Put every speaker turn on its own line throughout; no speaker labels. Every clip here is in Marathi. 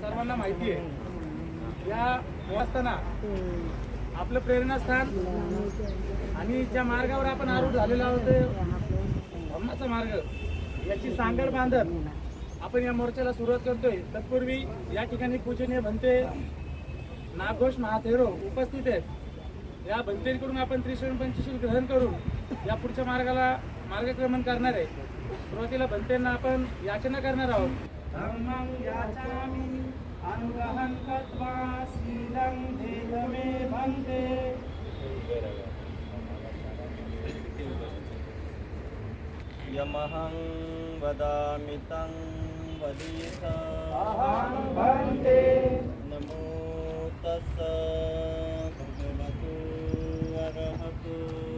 सर्वांना माहिती आहे. या वाचताना आपलं प्रेरणास्थान आणि ज्या मार्गावर आपण आरूढ झालेलो आहोत ते धम्माचा मार्ग याची सांगड बांधत आपण या मोर्चाला सुरुवात करतोय. तत्पूर्वी या ठिकाणी पूजनीय भंते नागोष महाथेरो उपस्थित आहेत. या भंतेकडून आपण त्रिशूळ पंचशील ग्रहण करून या पुढच्या मार्गाला मार्गक्रमण करणार आहे. सुरुवातीला भन्तेंना आपण याचना करणार आहोत. धम्मं याचामि अनुग्रहं कृत्वा शीलं देह मे भन्ते
यमहं वदामि तं वदीत
अहं भन्ते
नमो तस्स। भगवतो अरहतो।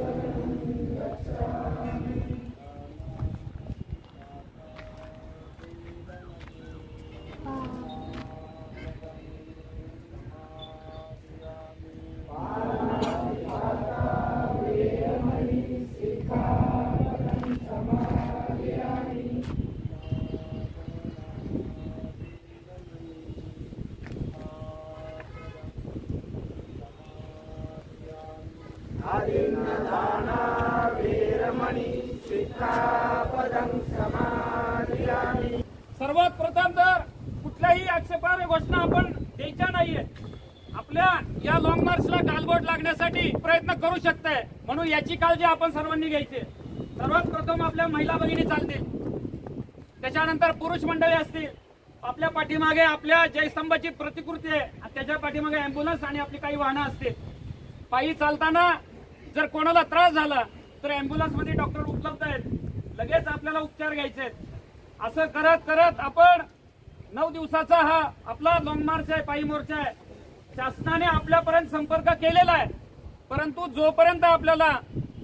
सम्बुद्धस्स
नमो
या लॉंग मार्चला गालबोट लागण्यासाठी प्रयत्न करू शकताय. म्हणून याची काळजी आपण सर्वांनी घ्यायची. सर्वात प्रथम आपल्या महिला भगिनी चालतील. त्याच्यानंतर पुरुष मंडळी असतील. आपल्या पाठीमागे आपल्या जयस्तंभाची प्रतिकृती आहे. आणि त्याच्या पाठीमागे अँब्युलन्स आणि आपली काही वाहनं असतील. पायी चालताना जर कोणाला त्रास झाला तर अँब्युलन्समध्ये डॉक्टर उपलब्ध आहेत. लगेच आपल्याला उपचार घ्यायचे आहेत. असं करत करत आपण नऊ दिवसाचा हा आपला लॉंग मार्च आहे पायी मोर्चा आहे. शासनाने आपल्यापर्यंत संपर्क केलेला आहे. परंतु जोपर्यंत आपल्याला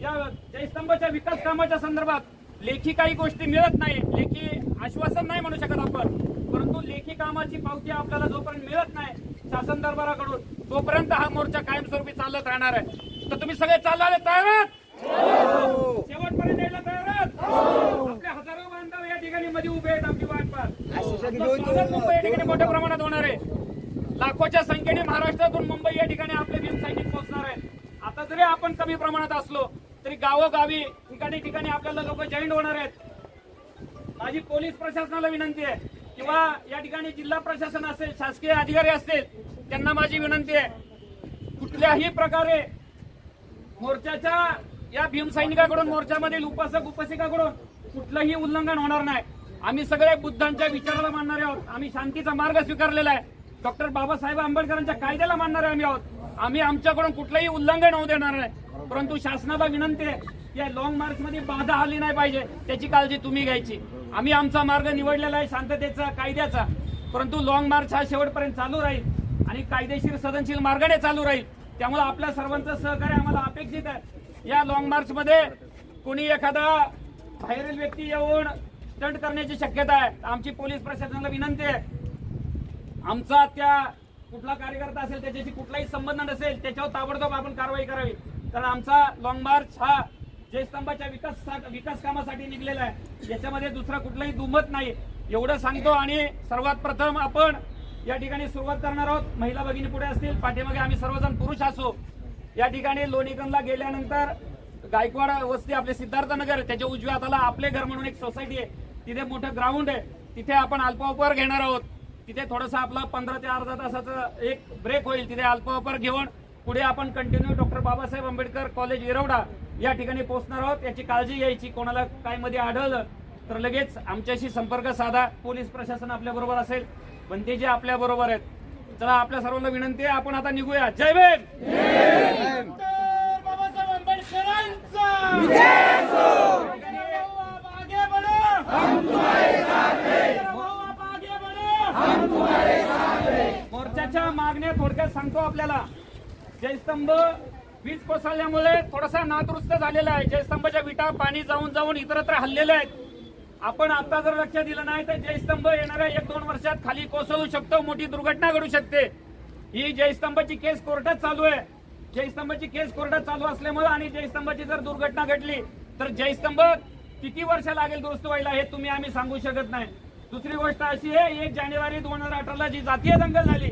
या जयस्तंभाच्या विकास कामाच्या संदर्भात लेखी काही गोष्टी मिळत नाही लेखी आश्वासन नाही म्हणू शकत आपण परंतु लेखी कामाची पावती आपल्याला जोपर्यंत मिळत नाही शासन दरबाराकडून तोपर्यंत हा मोर्चा कायमस्वरूपी चालत राहणार आहे. तर तुम्ही सगळे चालले तयार आहात? शेवटपर्यंत यायला तयार आहात? आपले हजारो बांधव या ठिकाणी मध्ये उभे आहेत आमची वाट पाहत. या ठिकाणी मोठ्या प्रमाणात होणार आहे. लाखोच्या संख्येने महाराष्ट्रातून मुंबई या ठिकाणी आपले भीम सैनिक पोहोचणार आहेत. आता जरी आपण कमी प्रमाणात असलो तरी गावोगावी ठिकाणी ठिकाणी आपल्याला लोक जॉईन होणार आहेत. माझी पोलीस प्रशासनाला विनंती आहे किंवा या ठिकाणी जिल्हा प्रशासन असेल शासकीय अधिकारी असतील त्यांना माझी विनंती आहे. कुठल्याही प्रकारे मोर्चाच्या या भीमसैनिकाकडून मोर्चामधील उपासक उपासिकाकडून कुठलंही उल्लंघन होणार नाही. आम्ही सगळे बुद्धांच्या विचाराला मानणारे आहोत. आम्ही शांतीचा मार्ग स्वीकारलेला आहे. डॉक्टर बाबासाहेब आंबेडकरांच्या कायद्याला मानणारे आम्ही आहोत. आम्ही आमच्याकडून कुठलंही उल्लंघन होऊ देणार नाही. परंतु शासनाला विनंती आहे या लॉंग मार्च मध्ये बाधा आली नाही पाहिजे. त्याची काळजी तुम्ही घ्यायची. आम्ही आमचा मार्ग निवडलेला आहे शांततेचा कायद्याचा. परंतु लॉंग मार्च हा शेवटपर्यंत चालू राहील आणि कायदेशीर सदनशील मार्गाने चालू राहील. त्यामुळे आपल्या सर्वांचं सहकार्य आम्हाला अपेक्षित आहे. या लॉंग मार्च मध्ये कोणी एखादा बाहेरील व्यक्ती येऊन स्टंट करण्याची शक्यता आहे. आमची पोलीस प्रशासनाला विनंती आहे आमचा त्या कुठला कार्यकर्ता असेल त्याच्याशी कुठलाही संबंध नसेल त्याच्यावर ताबडतोब आपण कारवाई करावी. कारण आमचा लॉंग मार्च हा जयस्तंभाच्या विकास विकास कामासाठी निघलेला आहे. याच्यामध्ये दुसरा कुठलाही दुमत नाही. एवढं सांगतो आणि सर्वात प्रथम आपण या ठिकाणी सुरुवात करणार आहोत. महिला भगिनी पुढे असतील पाठीमागे आम्ही सर्वजण पुरुष असो. या ठिकाणी लोणीकनला गेल्यानंतर गायकवाड वस्ती आपले सिद्धार्थनगर त्याच्या उजव्या हाताला आपले घर म्हणून एक सोसायटी आहे. तिथे मोठं ग्राउंड आहे. तिथे आपण अल्पोपहार घेणार आहोत. तिथे थोडंसं आपला पंधरा ते अर्धा तासाचं एक ब्रेक होईल. तिथे अल्पोपहार घेऊन पुढे आपण continue doctor Babasaheb Ambedkar college Yerwada या ठिकाणी पोहोचणार आहोत. याची काळजी घ्यायची कोणाला काय मध्ये आढळलं तर लगेच आमच्याशी संपर्क साधा. पोलीस प्रशासन आपल्या बरोबर असेल बनतेजे आपल्या बरोबर आहेत चला आपल्या सर्वांना विनंती आहे आपण आता निघूया. जय भीम!
बाबासाहेब आंबेडकरांचा!
मोर्चाच्या मागण्या थोडक्यात सांगतो आपल्याला. जयस्तंभ वीज कोसळल्यामुळे थोडासा नादुरुस्त झालेला आहे. जयस्तंभाच्या विटा पाणी जाऊन जाऊन इतरत्र हल्लेल्या आहेत. आपण आता जर लक्ष दिलं नाही तर जयस्तंभ येणाऱ्या एक दोन वर्षात खाली कोसळू शकतो मोठी दुर्घटना घडू शकते. ही जयस्तंभाची केस कोर्टात चालू आहे. जयस्तंभाची केस कोर्टात चालू असल्यामुळे आणि जयस्तंभाची जर दुर्घटना घडली तर जयस्तंभ किती वर्ष लागेल दुरुस्त व्हायला हे तुम्ही आम्ही सांगू शकत नाही. दुसरी गोष्ट अशी आहे एक जानेवारी दोन हजार अठराला जी जातीय दंगल झाली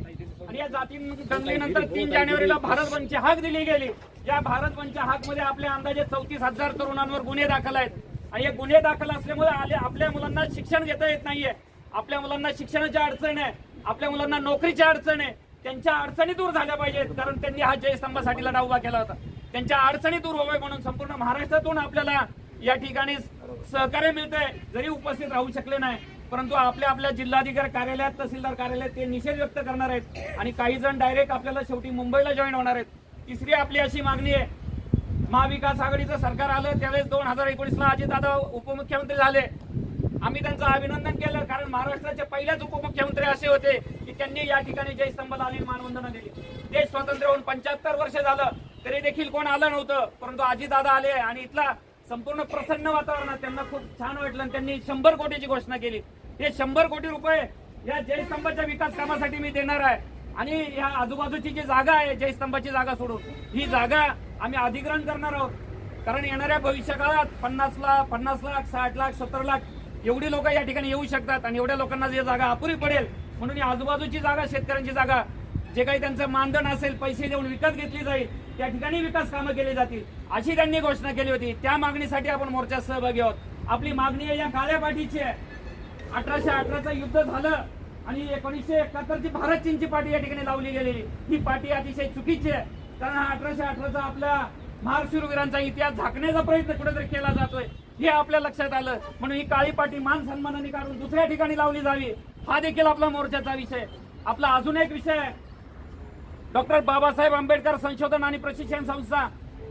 आणि या जाती दंगलीनंतर तीन जानेवारीला भारत बंदची हाक दिली गेली. या भारत बंदच्या हाकमध्ये आपल्या अंदाजे चौतीस हजार तरुणांवर गुन्हे दाखल आहेत. आणि हे गुन्हे दाखल असल्यामुळे आले आपल्या मुलांना शिक्षण घेता येत नाहीये. आपल्या मुलांना शिक्षणाची अडचण आहे. आपल्या मुलांना नोकरीची अडचण आहे. त्यांच्या अडचणी दूर झाल्या पाहिजेत कारण त्यांनी हा जयस्तंभासाठी लढा उभा केला होता. त्यांच्या अडचणी दूर व्हावे म्हणून संपूर्ण महाराष्ट्रातून आपल्याला या ठिकाणी सहकार्य मिळतंय. जरी उपस्थित राहू शकले नाही परंतु आपल्या आपल्या जिल्हाधिकारी कार्यालयात तहसीलदार कार्यालयात ते निषेध व्यक्त करणार आहेत. आणि काही जण डायरेक्ट आपल्याला शेवटी मुंबईला जॉईन होणार आहेत. तिसरी आपली अशी मागणी आहे. महाविकास आघाडीचं सरकार आलं त्यावेळेस दोन हजार एकोणीसला अजितदादा उपमुख्यमंत्री झाले. आम्ही त्यांचं अभिनंदन केलं कारण महाराष्ट्राचे पहिलेच उपमुख्यमंत्री असे होते की त्यांनी या ठिकाणी जयस्तंभाला आली मानवंदना दिली. देश स्वतंत्र होऊन पंच्याहत्तर वर्ष झालं तरी देखील कोण आलं नव्हतं परंतु अजितदादा आले आणि इथला संपूर्ण प्रसन्न वातावरणात त्यांना खूप छान वाटलं आणि त्यांनी शंभर कोटीची घोषणा केली. हे शंभर कोटी रुपये या जयस्तंभाच्या विकास कामासाठी मी देणार आहे. आणि या आजूबाजूची जी जागा आहे जयस्तंभाची जागा सोडून ही जागा आम्ही अधिग्रहण करणार आहोत. कारण येणाऱ्या भविष्य काळात पन्नास लाख पन्नास लाख साठ लाख सत्तर लाख एवढी लोक या ठिकाणी येऊ शकतात आणि एवढ्या लोकांना जी जागा अपुरी पडेल म्हणून ही आजूबाजूची जागा शेतकऱ्यांची जागा जे काही त्यांचं मानधन असेल पैसे देऊन विकत घेतली जाईल त्या ठिकाणी विकास कामं केली जातील अशी त्यांनी घोषणा केली होती. त्या मागणीसाठी आपण मोर्चात सहभागी आहोत. आपली मागणी आहे या काळ्या पाठीची आहे. अठराशे अठराचं युद्ध झालं आणि एकोणीसशे एकाहत्तरची भारत चीनची पाठी या ठिकाणी लावली गेलेली ही पाठी अतिशय चुकीची आहे. कारण हा अठराशे अठराचा आपल्या महारशूरवीरांचा इतिहास झाकण्याचा प्रयत्न कुठेतरी केला जातोय. हे आपल्या लक्षात आलं. म्हणून ही काळी पाठी मान सन्मानाने काढून दुसऱ्या ठिकाणी लावली जावी. हा देखील आपला मोर्चाचा विषय आपला अजून एक विषय आहे. डॉक्टर बाबासाहेब आंबेडकर संशोधन आणि प्रशिक्षण संस्था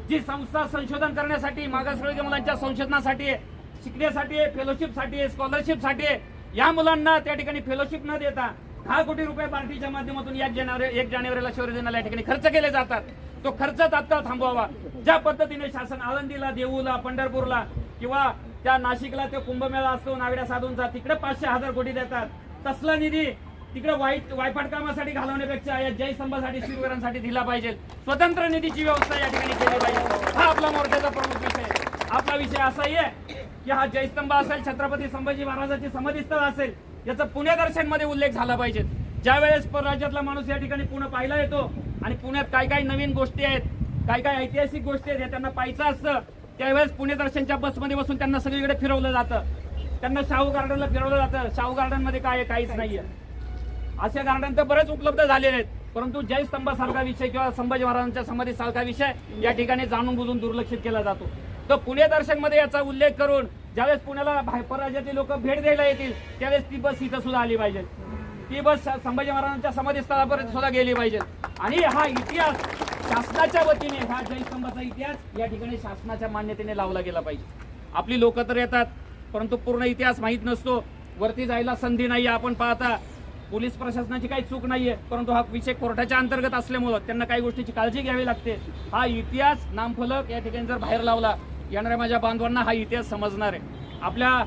जी संस्था संशोधन करण्यासाठी मागासवर्गीय मुलांच्या संशोधनासाठी आहे, शिकण्यासाठी आहे फेलोशिपसाठी आहे स्कॉलरशिपसाठी आहे. या मुलांना त्या ठिकाणी फेलोशिप न देता दहा कोटी रुपये पार्टीच्या माध्यमातून एक जानेवारी एक जानेवारीला शौर्यदिनाला या ठिकाणी खर्च केले जातात. तो खर्च तात्काळ थांबवावा. ज्या पद्धतीने शासन आळंदीला देऊला पंढरपूरला किंवा त्या नाशिकला ते कुंभमेळा असतो नागड्या साधूंचा तिकडे पाचशे हजार कोटी देतात. तसला निधी तिकडे वाईट वायफाट कामासाठी घालवण्यापेक्षा या जय स्तंभासाठी दिला पाहिजे. स्वतंत्र निधीची व्यवस्था या ठिकाणी केली पाहिजे. हा आपला मोर्चाचा प्रमुख आपला विषय असाही आहे की हा जयस्तंभ असेल छत्रपती संभाजी महाराजांचे समाधीस्थळ असेल याचा पुणे दर्शनमध्ये उल्लेख झाला पाहिजे. ज्या वेळेस परराज्यातला माणूस या ठिकाणी पुणे पाहायला येतो आणि पुण्यात काय काय नवीन गोष्टी आहेत काय काय ऐतिहासिक गोष्टी आहेत हे त्यांना पाहायचं असतं त्यावेळेस पुणे दर्शनच्या बसमध्ये बसून त्यांना सगळीकडे फिरवलं जातं. त्यांना शाहू गार्डनला फिरवलं जातं. शाहू गार्डनमध्ये काय आहे? काहीच नाहीये. अशा गार्डन तर बरेच उपलब्ध झालेले आहेत परंतु जय स्तंभासारखा विषय किंवा संभाजी महाराजांच्या समाधी सारखा विषय या ठिकाणी जाणून बुजून दुर्लक्षित केला जातो. तर पुणे दर्शनमध्ये याचा उल्लेख करून ज्यावेळेस पुण्याला बाहेर परराज्यातील लोक भेट द्यायला येतील त्यावेळेस ती बस इथं सुद्धा आली पाहिजे. ती बस संभाजी महाराजांच्या समाधी स्थळापर्यंत सुद्धा गेली पाहिजे. आणि हा इतिहास शासनाच्या वतीने हा जयस्तंभाचा इतिहास या ठिकाणी शासनाच्या मान्यतेने लावला गेला पाहिजे. आपली लोक तर येतात परंतु पूर्ण इतिहास माहीत नसतो. वरती जायला संधी नाही आपण पाहता. पोलीस प्रशासनाची काही चूक नाहीये परंतु हा विषय कोर्टाच्या अंतर्गत असल्यामुळं त्यांना काही गोष्टीची काळजी घ्यावी लागते. हा इतिहास नामफलक या ठिकाणी जर बाहेर लावला येणाऱ्या माझ्या बांधवांना हा इतिहास समजणार आहे. आपल्या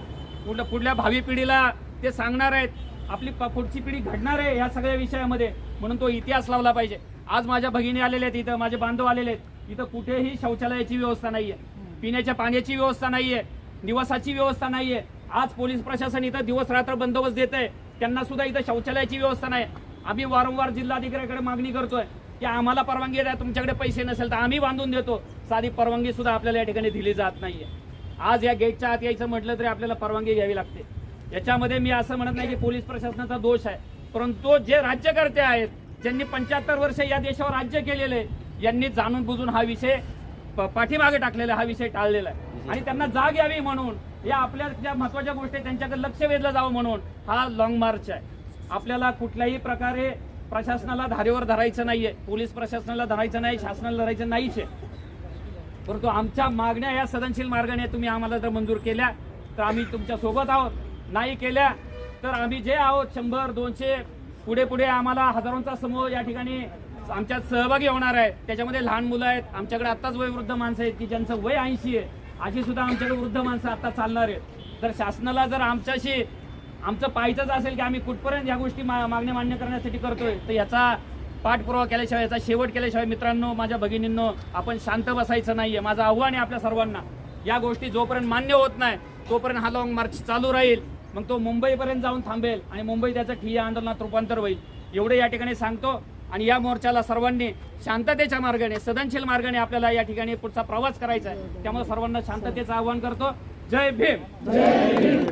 पुढल्या पुढल्या भावी पिढीला ते सांगणार आहेत आपली प- पुढची पिढी घडणार आहे या सगळ्या विषयामध्ये. म्हणून तो इतिहास लावला पाहिजे. आज माझ्या भगिनी आलेल्या आहेत इथं माझे बांधव आलेले आहेत. इथं कुठेही शौचालयाची व्यवस्था नाहीये. पिण्याच्या पाण्याची व्यवस्था नाहीये. निवासाची व्यवस्था नाहीये. आज पोलीस प्रशासन इथं दिवस रात्र बंदोबस्त देत आहे त्यांना सुद्धा इथं शौचालयाची व्यवस्था नाही. आम्ही वारंवार जिल्हाधिकाऱ्याकडे मागणी करतोय. की आम्हाला परवानगी द्या तुमच्याकडे पैसे नसेल तर आम्ही बांधून देतो. साधी परवानगी सुद्धा आपल्याला या ठिकाणी दिली जात नाहीये. आज या गेटच्या आत यायचं म्हटलं तरी आपल्याला परवानगी घ्यावी लागते. याच्यामध्ये मी असं म्हणत नाही की पोलीस प्रशासनाचा दोष आहे परंतु जे राज्यकर्ते आहेत ज्यांनी पंच्याहत्तर वर्ष या देशावर राज्य केलेले यांनी जाणून बुजून हा विषय पाठीमागे टाकलेला हा विषय टाळलेला आहे. आणि त्यांना जाग यावी म्हणून या आपल्या ज्या महत्त्वाच्या गोष्टी त्यांच्याकडे लक्ष वेधलं जावं म्हणून हा लॉंग मार्च आहे. आपल्याला कुठल्याही प्रकारे प्रशासनाला धारेवर धरायचं नाहीये. पोलीस प्रशासनाला धरायचं नाही शासनाला धरायचं नाहीच आहे. परंतु आमच्या मागण्या या सदनशील मार्गाने तुम्ही आम्हाला जर मंजूर केल्या तर आम्ही तुमच्यासोबत आहोत. नाही केल्या तर आम्ही जे आहोत शंभर दोनशे पुढे पुढे आम्हाला हजारोंचा समूह या ठिकाणी आमच्यात सहभागी होणार आहे. त्याच्यामध्ये लहान मुलं आहेत. आमच्याकडे आत्ताच वयवृद्ध माणसं आहेत की ज्यांचं वय ऐंशी आहे. अशी सुद्धा आमच्याकडे वृद्ध माणसं आता चालणार आहेत. तर शासनाला जर आमच्याशी आमचं पाहायचंच असेल की आम्ही कुठपर्यंत या गोष्टी मा- मागण्या मान्य करण्यासाठी करतोय. तर याचा पाठपुरावा केल्याशिवाय याचा शेवट केल्याशिवाय मित्रांनो माझ्या भगिनींनो आपण शांत बसायचं नाहीये. माझं आव्हान आहे आपल्या सर्वांना. या गोष्टी जोपर्यंत मान्य होत नाही तोपर्यंत हा लॉंग मार्च चालू राहील. मग तो मुंबईपर्यंत जाऊन थांबेल आणि मुंबई त्याचं ठिय्या आंदोलनात रूपांतर होईल. एवढे या ठिकाणी सांगतो आणि या मोर्चाला सर्वांनी शांततेच्या मार्गाने सदनशील मार्गाने आपल्याला या ठिकाणी पुढचा प्रवास करायचा आहे. त्यामुळे सर्वांना शांततेचं आवाहन करतो. जय भीम!